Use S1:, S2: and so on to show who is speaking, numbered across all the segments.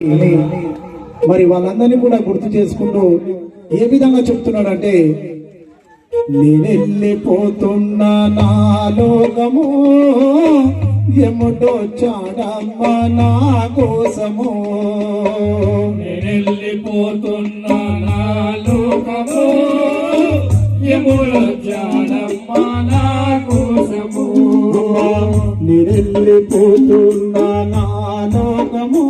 S1: మరి వాళ్ళందరినీ కూడా గుర్తు చేసుకుంటూ ఏ విధంగా చెప్తున్నాడంటే నేనెళ్ళిపోతున్నా నా లోకము ఎముటో చాడమ్మ నా కోసము.
S2: నేనెళ్ళిపోతున్నా నా లోకము ఎములో జాడమ్మ నా కోసము.
S1: నేనెళ్ళిపోతున్నా నా లోకము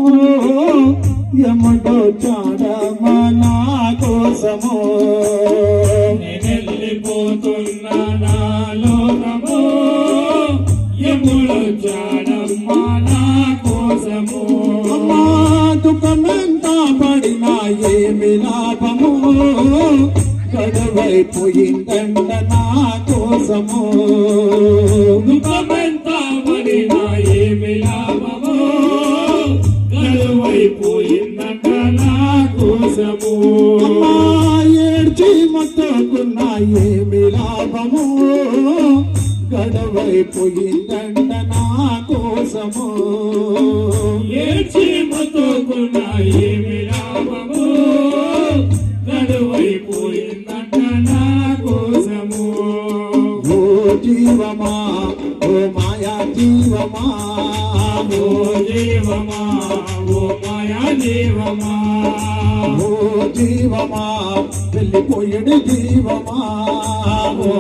S1: ఎముటో చాడమ్మ నా కోసము.
S2: నేనెళ్ళిపోతున్నా నా లోకము ఎములో జాడమ్మ నా కోసము.
S1: అమ్మా దుఃఖమెంత పడినా ఏమి లాభము? గడవైపోయిందంట నా కోసము.
S2: దుఃఖమెంత
S1: అమ్మా ఏడ్చి మొత్తుకున్నా ఏమి లాభము గడవైపోయిందంట నా కోసము.
S2: ఏడ్చి మొత్తుకున్న ఏమి లాభము గడువైపోయిందట నా కోసము.
S1: ఓ జీవమా ఓ మాయా జీవమా?
S2: ఓ జీవమా ఓ జీవమా
S1: ఓ జీవమా వెళ్ళిపోయడు జీవమా?
S2: ఓ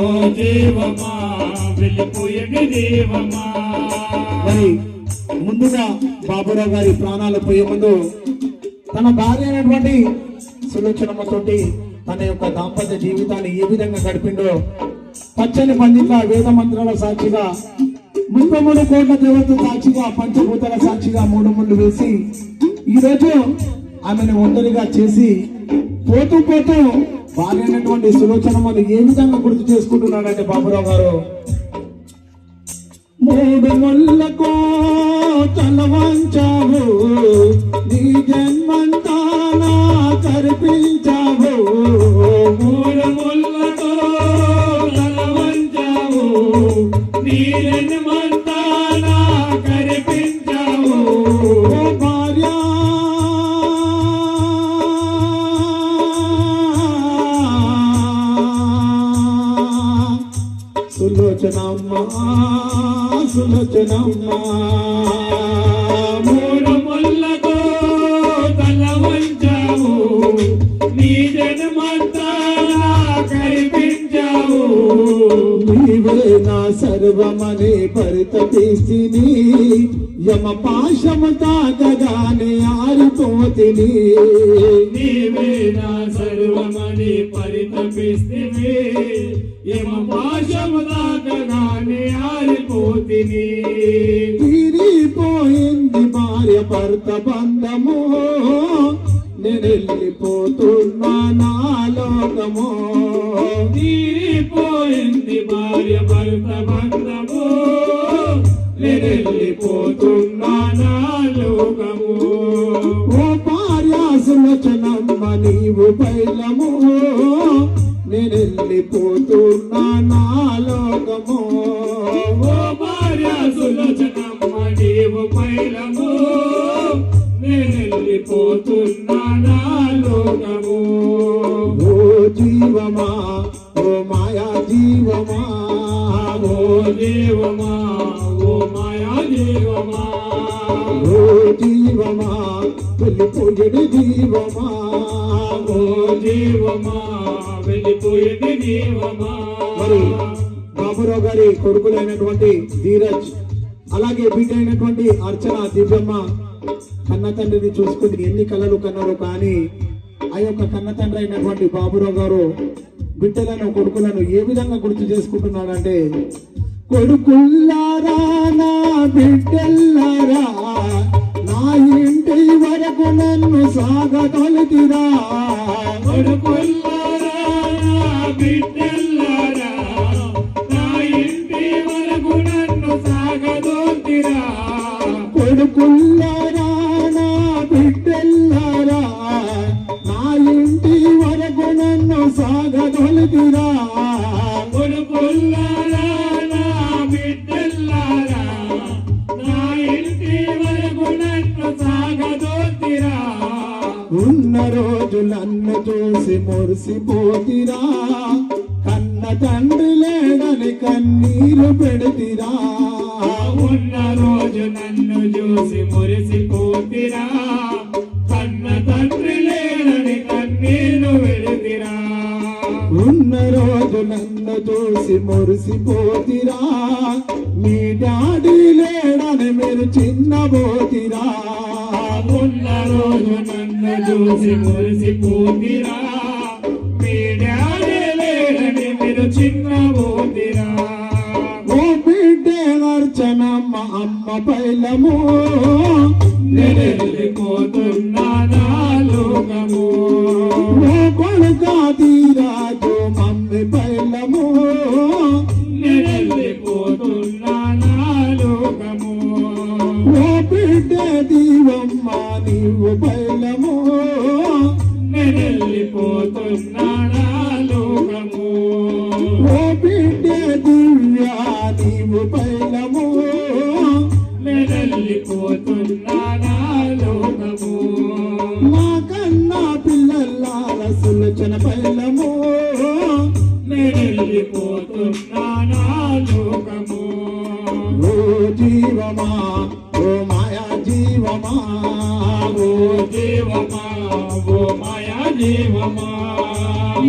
S1: మరి ముందుగా బాబురావు గారి ప్రాణాలు పోయే ముందు తన భార్య అయినటువంటి సులోచనమ్మతోటి తన యొక్క దాంపత్య జీవితాన్ని ఏ విధంగా గడిపిండో పచ్చని పండిత వేద మంత్రాల సాక్షిగా ముప్పై మూడు కోట్ల దేవత సాక్షిగా పంచభూతాల సాక్షిగా మూడు ముళ్ళు వేసి ఈరోజు ఆమెను ఒంటరిగా చేసి పోతూ పోతూ భార్య సులోచన సులోచనమ్మను ఏ విధంగా గుర్తు చేసుకుంటున్నాడంటే బాబురావు గారు? మూడు ముళ్ళకు తలవంచావు నీ జన్మంతా
S2: కరిపి
S1: నీవే నా సర్వమని పరితపిస్తిని యమ పాశము తాకగానే ఆరిపోతిని
S2: నీవే నా సర్వమని పరితపిస్తివి యమ పాశము దాకగానే ఆరిపోతిని
S1: తీరిపోయింది భార్య భర్త బంధము. నేనెళ్ళిపోతున్నా నా లోకము.
S2: తీరిపోయింది భార్య భర్త బంధము. నేనెళ్ళిపోతున్నా నా లోకము.
S1: ఓ భార్య నీవు నీవు బైలము నేనెళ్ళిపోతున్నా నా లోకము. వెళ్ళిపోయడు జీవమా
S2: ఓ జీవమా వెళ్ళిపోయింది జీవమా
S1: మరి బాబురావు గారి కొడుకులైనటువంటి ధీరజ్ అలాగే బిడ్డ అయినటువంటి అర్చన దివ్యమ్మ కన్న తండ్రిని చూసుకుని ఎన్ని కళలు కన్నారు కానీ ఆ యొక్క కన్న తండ్రి అయినటువంటి బాబురావు గారు బిడ్డలను కొడుకులను ఏ విధంగా గుర్తు చేసుకుంటున్నాడంటే కొడుకుల్లారా నా బిడ్డల్లారా ఇంటి వరకు నన్ను సాగగలుగురా
S2: కొడుకుల్లారా
S1: బిడ్డ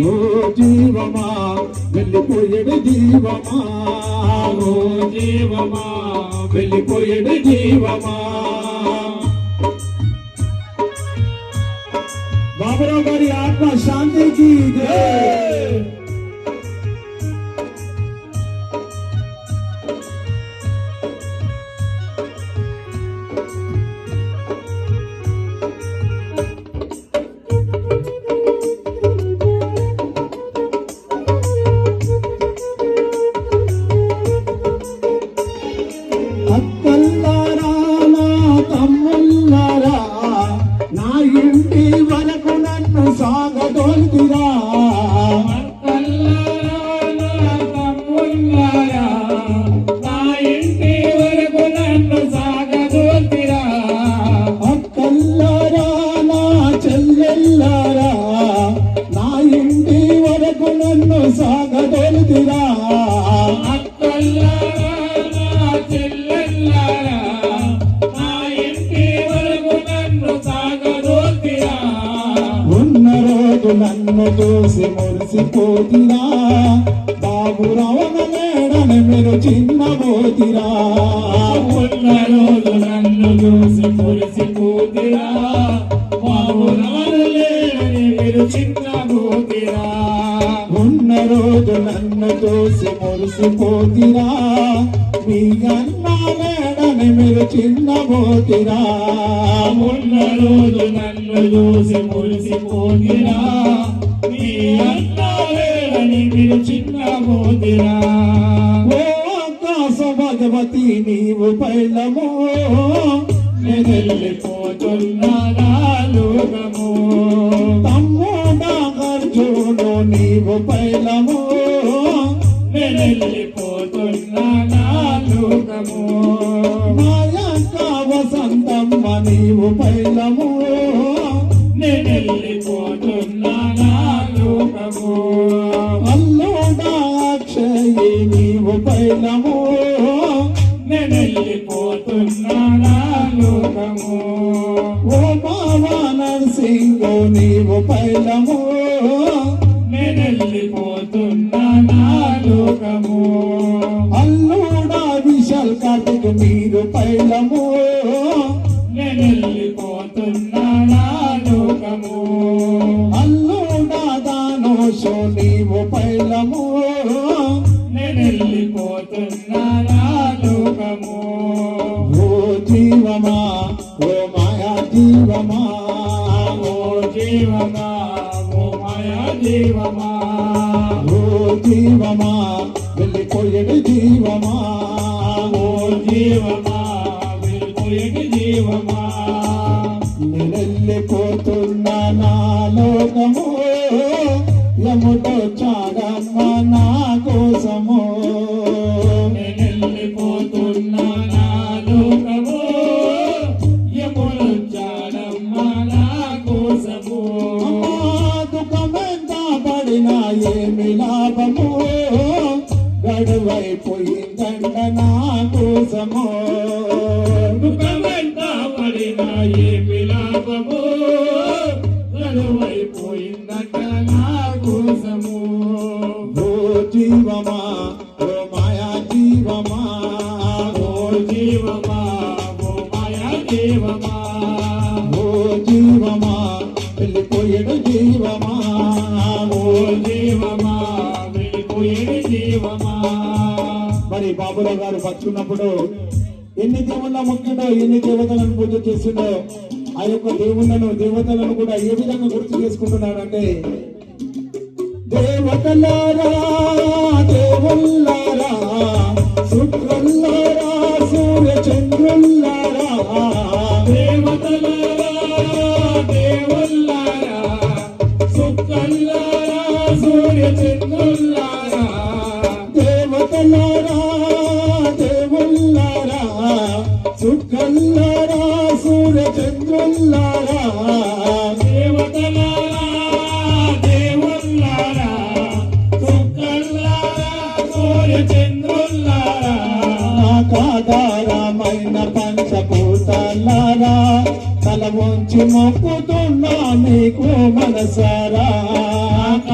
S1: ఓ జీవమా వెళ్ళిపోయడు జీవమా
S2: ఓ జీవమా వెళ్ళిపోయడు జీవమా
S1: బాబురావు గారి ఆత్మ శాంతికి జై
S2: నిద్రపోతిరా
S1: ఉన్న రోజు నన్ను చూసి మురిసిపోతిరా. మీ అన్నాడని మీరు చిన్నపోతిరా
S2: ఉన్న రోజు నన్ను చూసి మురిసిపోతిరా. మీ అన్నాడని మీరు
S1: చిన్నపోతిరా భగవతి నీవు పైలము.
S2: నేను వెళ్ళిపోతున్నా లోకము
S1: తమ్ముడు చూడు నీవు పైలము.
S2: వెళ్ళిపోతున్నా లోకము.
S1: మాయంక వసంతమ్మ నీవు పైలము.
S2: వెళ్ళిపోతున్నా లోకము.
S1: అల్లుడాక్షయి నీవు పైలము.
S2: వెళ్ళిపోతున్నా లోకము.
S1: ఓ బాబా నరసింహో నీవు పైలము. వెళ్ళిపోయేడు జీవమా? వెళ్ళిపోయేడు జీవమా?
S2: ఓ జీవమా
S1: వెళ్ళిపోయేడు జీవమా? నేను
S2: వెళ్ళిపోతున్నా
S1: నాలో జీవమా ఓ మాయా జీవమా
S2: ఓ జీవమా ఓ మాయా జీవమా.
S1: ఓ జీవమా వెళ్ళిపోయాడు జీవమా
S2: ఓ జీవమా వెళ్ళిపోయే జీవమా.
S1: మరి బాబురావు గారు బతుకున్నప్పుడు ఎన్ని దేవుళ్ళ మొక్కిండో ఎన్ని దేవతలను పూజ చేసిండో ఆ యొక్క దేవుళ్ళను దేవతలను కూడా ఏ విధంగా గుర్తు చేసుకుంటున్నాడంటే దేవతలారా దేవుళ్ళారా శుక్రుల్లారా సూర్య దేవ తల వంచి మొక్కుతున్నా మీకు మనసారా.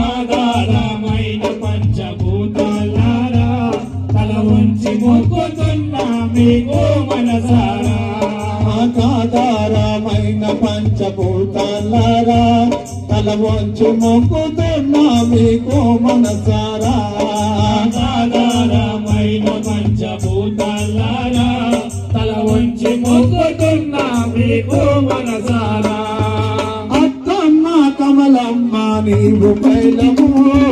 S2: ఆధారమైన పంచభూతాలారా తల ఉంచి మొక్కుతున్నా మీకు మనసారా.
S1: నాకాధారమైన పంచభూతాలారా తల వంచి మొక్కుతున్నా మీకు మనసారా.
S2: ఆధారమైన పంచభూతాలారా తల మొక్కుతున్నా మీకు మనసారా.
S1: అత్తమ్మ కమలమ్మ నీవు పైలము.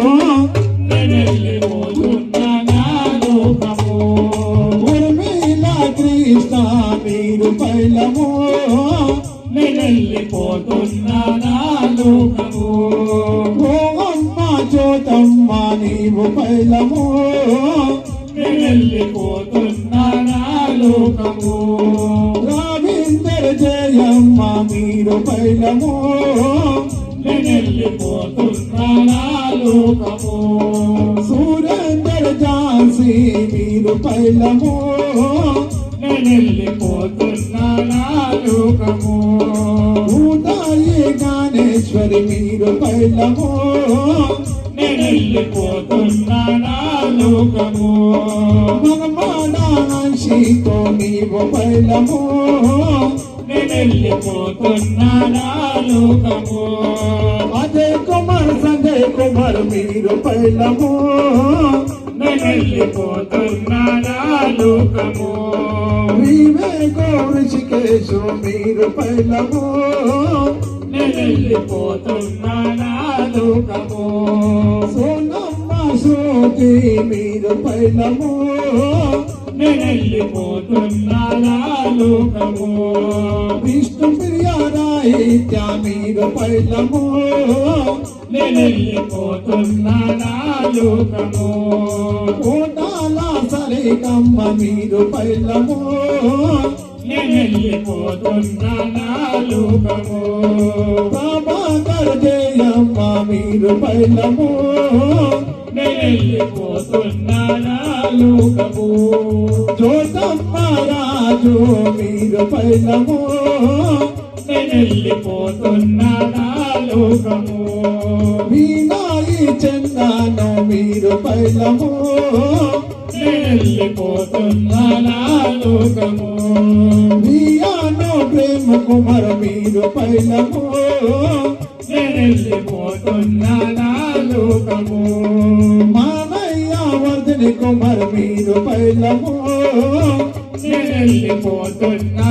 S1: మీరు పైలము
S2: వెళ్ళిపోతున్నా నా లోకము.
S1: ఉదయ గానేశ్వరి మీరు పైలము
S2: వెళ్ళిపోతున్నా నా లోకము.
S1: మగమానాశితో నీవు పైలము
S2: వెళ్ళిపోతున్నా నా లోకము.
S1: అదే కుమార్ సంజయ్ కుమార్ మీరు పైలము
S2: వెళ్ళిపోతున్నా నా లోకము
S1: వివేక ఋషికేశు మీరు పైలము.
S2: వెళ్ళిపోతున్నా నా లోకము
S1: సోనమ్మ శోతి మీరు పైలము.
S2: వెళ్ళిపోతున్నా నా లోకము
S1: విష్ణు అయితే మీరు పైలము
S2: నేను వెళ్ళిపోతున్నానా లోకము.
S1: కోటాల సరికమ్మ మీరు పైలము
S2: నేను వెళ్ళిపోతున్నానా లోకము.
S1: బాబా గర్జయమ్మ మీరు పైలము
S2: నేను వెళ్ళిపోతున్నానా లోకము.
S1: జ్యోతమ్మ రాజు మీరు పైలము
S2: వెళ్ళిపోతున్నా నా లోకము
S1: వీణాయి చందాను మీరు పైలము.
S2: వెళ్ళిపోతున్నా నా లోకము
S1: వియాను ప్రేమ కుమార్ మీరు పైలము.
S2: వెళ్ళిపోతున్నా నా లోకము
S1: మానయ్య వర్ధని కుమార్ మీరు పైలము.
S2: వెళ్ళిపోతున్నా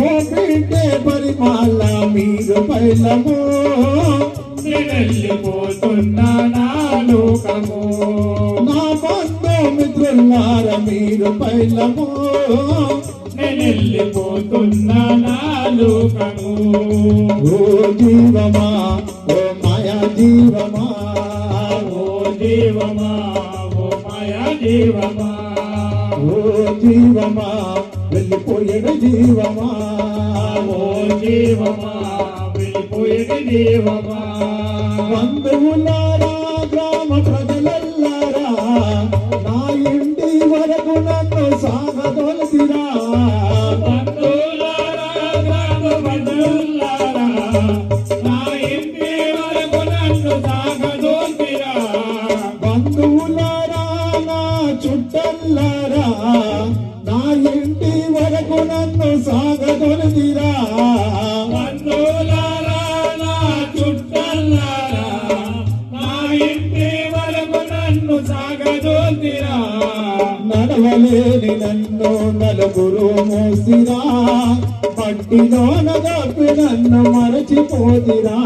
S1: ఓ బిడ్డే పరిమాల మీరు పైలము.
S2: వెళ్ళిపోతున్నా నా
S1: బంధు మిత్రులార మీరు పైలము.
S2: వెళ్ళిపోతున్నా
S1: ఓ జీవమా ఓ మాయా జీవమా.
S2: ఓ దేవమా ఓ మాయా దేవమా
S1: ఓ జీవమా వెళ్ళిపోయాడు జీవమా?
S2: ఓ దేవమా వెళ్ళిపోయే దేవమా
S1: బంధువులారా గ్రామ ప్రజలల్లారా నా ఇంటి వరకు నన్ను సాగదొలసిరా? నన్ను నలుగురు మోసిరా. మట్టిలోన దాపి నన్ను మరచిపోతిరా.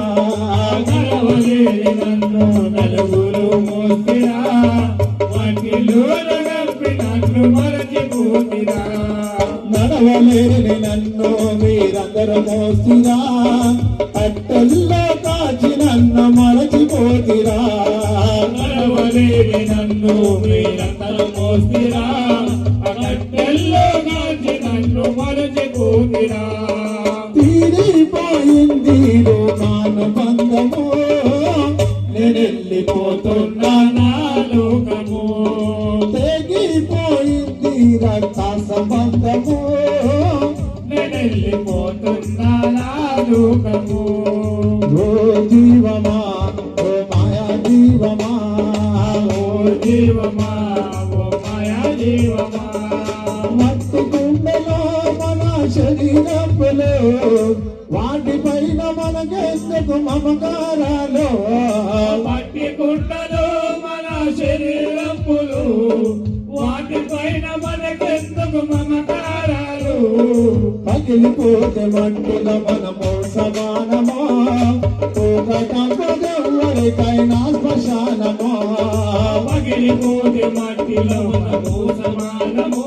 S2: నడవలేని నన్ను నలుగురు మోసిరా. వాటిలో గప్పి నన్ను మరచిపోతిరా.
S1: నడవలేని నన్ను మీరందరూ మోసిరా. అట్టల్లో కాచి నన్ను మరచిపోతిరా.
S2: నడవలేని నన్ను మీరందరూ మోసిరా. మరచిపోతిరా
S1: తీరిపోయింది నాను బంధము. నేను
S2: నా లోకము.
S1: తెగిపోయింది రక్త సంబంధము
S2: నేనెళ్ళిపోతున్నా నా లోకము.
S1: వాటిపైన మనకెందుకు మమకారాలు?
S2: మట్టి కుండలో మన శరీరములు. వాటిపైన మనకెందుకు మమకారాలు?
S1: పగిలిపోతే మట్టుల మనము సమానమో ఒకటెవరికైనా శ్మశానమో?
S2: పగిలిపోతే మట్టిలో మనము సమానము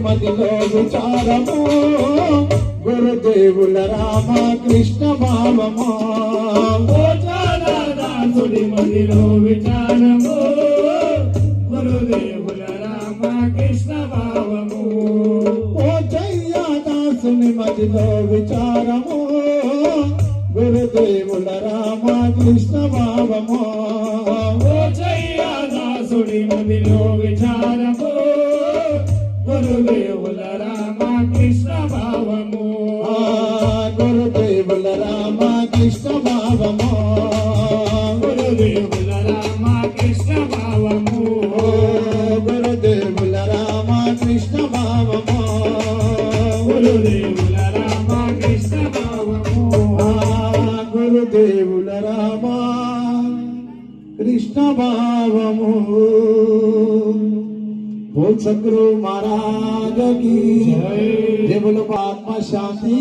S1: మదిలో విచారము గురుదేవుల రామ కృష్ణ భావమో
S2: దాసుడి మదిలో విచారము. గురుదేవుల రామకృష్ణ భావము
S1: ఓ చయ్యా దాసుని మదిలో విచారము. గురుదేవుల రామ కృష్ణ భావమో
S2: భావము
S1: ఆ గురుదేవుల రామ కృష్ణ భావమో
S2: గురుదేవుల రామకృష్ణ భావము
S1: ఓ గురుదేవుల రామ కృష్ణ భావమో
S2: గురుదేవుల రామకృష్ణ భావము
S1: ఆ గురుదేవుల రామ కృష్ణ భావము बोल सदगुरु महाराज की
S2: जय।
S1: जय बोलो
S2: সাথী